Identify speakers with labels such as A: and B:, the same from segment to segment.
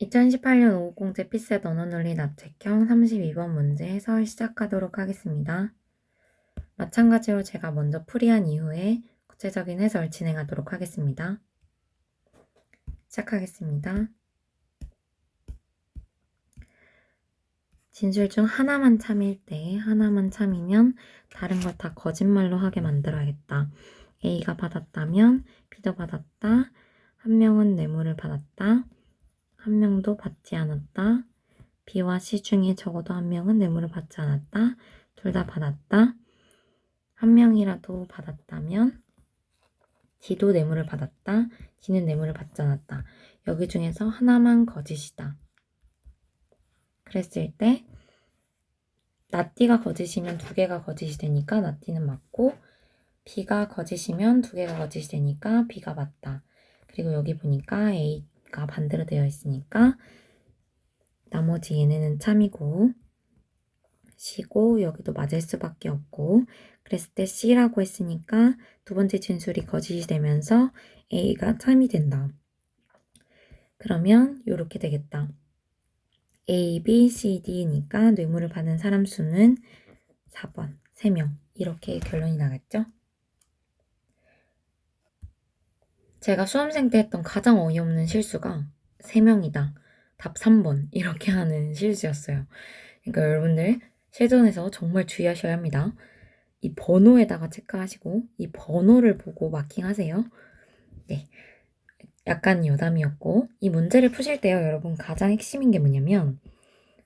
A: 2018년 오후공제 피셋 언어논리 납책형 32번 문제 해설 시작하도록 하겠습니다. 마찬가지로 제가 먼저 풀이한 이후에 구체적인 해설 진행하도록 하겠습니다. 시작하겠습니다. 진술 중 하나만 참일 때 하나만 참이면 다른 걸 다 거짓말로 하게 만들어야겠다. A가 받았다면 B도 받았다. 한 명은 뇌물을 받았다. 한 명도 받지 않았다. B와 C 중에 적어도 한 명은 뇌물을 받지 않았다. 둘 다 받았다. 한 명이라도 받았다면 D도 뇌물을 받았다. D는 뇌물을 받지 않았다. 여기 중에서 하나만 거짓이다. 그랬을 때 나띠가 거짓이면 두 개가 거짓이 되니까 나띠는 맞고 B가 거짓이면 두 개가 거짓이 되니까 B가 맞다. 그리고 여기 보니까 A 가 반대로 되어 있으니까 나머지 얘네는 참이고 C고 여기도 맞을 수밖에 없고 그랬을 때 C라고 했으니까 두 번째 진술이 거짓이 되면서 A가 참이 된다. 그러면 이렇게 되겠다. A, B, C, D니까 뇌물을 받은 사람 수는 4번, 3명. 이렇게 결론이 나겠죠? 제가 수험생 때 했던 가장 어이없는 실수가 3명이다. 답 3번. 이렇게 하는 실수였어요. 그러니까 여러분들 실전에서 정말 주의하셔야 합니다. 이 번호에다가 체크하시고 이 번호를 보고 마킹하세요. 네. 약간 여담이었고 이 문제를 푸실 때요 여러분 가장 핵심인 게 뭐냐면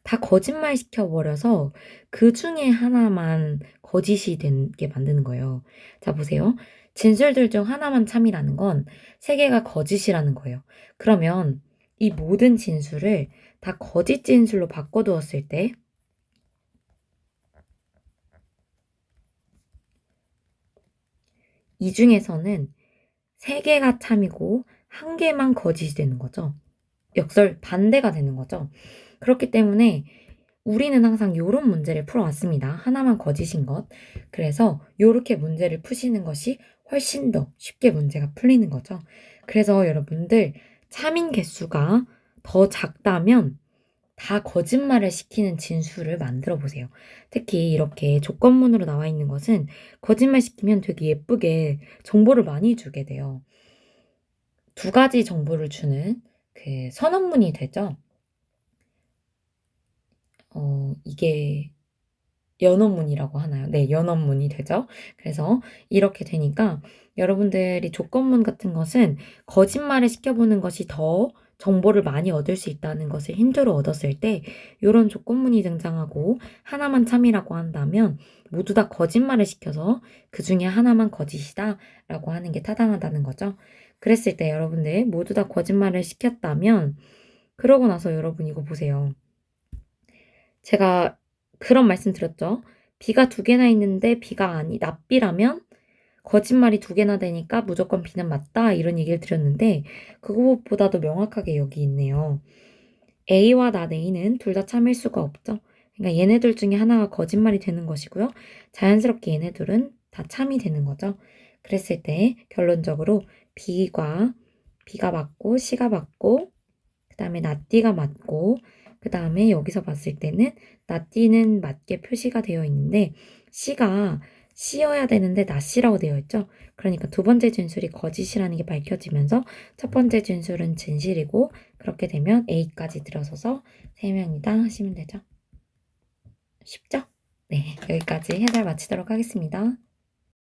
A: 다 거짓말 시켜버려서 그 중에 하나만 거짓이 된 게 만드는 거예요. 자 보세요. 진술들 중 하나만 참이라는 건 세 개가 거짓이라는 거예요. 그러면 이 모든 진술을 다 거짓 진술로 바꿔두었을 때 이 중에서는 세 개가 참이고 한 개만 거짓이 되는 거죠. 역설 반대가 되는 거죠. 그렇기 때문에 우리는 항상 이런 문제를 풀어왔습니다. 하나만 거짓인 것. 그래서 이렇게 문제를 푸시는 것이 훨씬 더 쉽게 문제가 풀리는 거죠. 그래서 여러분들 참인 개수가 더 작다면 다 거짓말을 시키는 진술을 만들어 보세요. 특히 이렇게 조건문으로 나와 있는 것은 거짓말 시키면 되게 예쁘게 정보를 많이 주게 돼요. 두 가지 정보를 주는 그 선언문이 되죠. 어, 이게 연언문이라고 하나요? 네, 연언문이 되죠. 그래서 이렇게 되니까 여러분들이 조건문 같은 것은 거짓말을 시켜보는 것이 더 정보를 많이 얻을 수 있다는 것을 힌트로 얻었을 때 이런 조건문이 등장하고 하나만 참이라고 한다면 모두 다 거짓말을 시켜서 그 중에 하나만 거짓이다 라고 하는 게 타당하다는 거죠. 그랬을 때 여러분들 모두 다 거짓말을 시켰다면 그러고 나서 여러분 이거 보세요. 제가 그런 말씀 드렸죠. B가 두 개나 있는데 B가 아니 납비라면 거짓말이 두 개나 되니까 무조건 B는 맞다 이런 얘기를 드렸는데 그것보다도 명확하게 여기 있네요. A와 나 A는 둘 다 참일 수가 없죠. 그러니까 얘네들 중에 하나가 거짓말이 되는 것이고요. 자연스럽게 얘네들은 다 참이 되는 거죠. 그랬을 때 결론적으로 B가 B가 맞고 C가 맞고 그 다음에 나띠가 맞고 그 다음에 여기서 봤을 때는 나띠는 맞게 표시가 되어 있는데 C가 C여야 되는데 나씨라고 되어 있죠. 그러니까 두 번째 진술이 거짓이라는 게 밝혀지면서 첫 번째 진술은 진실이고 그렇게 되면 A까지 들어서서 세 명이다 하시면 되죠. 쉽죠? 네, 여기까지 해설 마치도록 하겠습니다.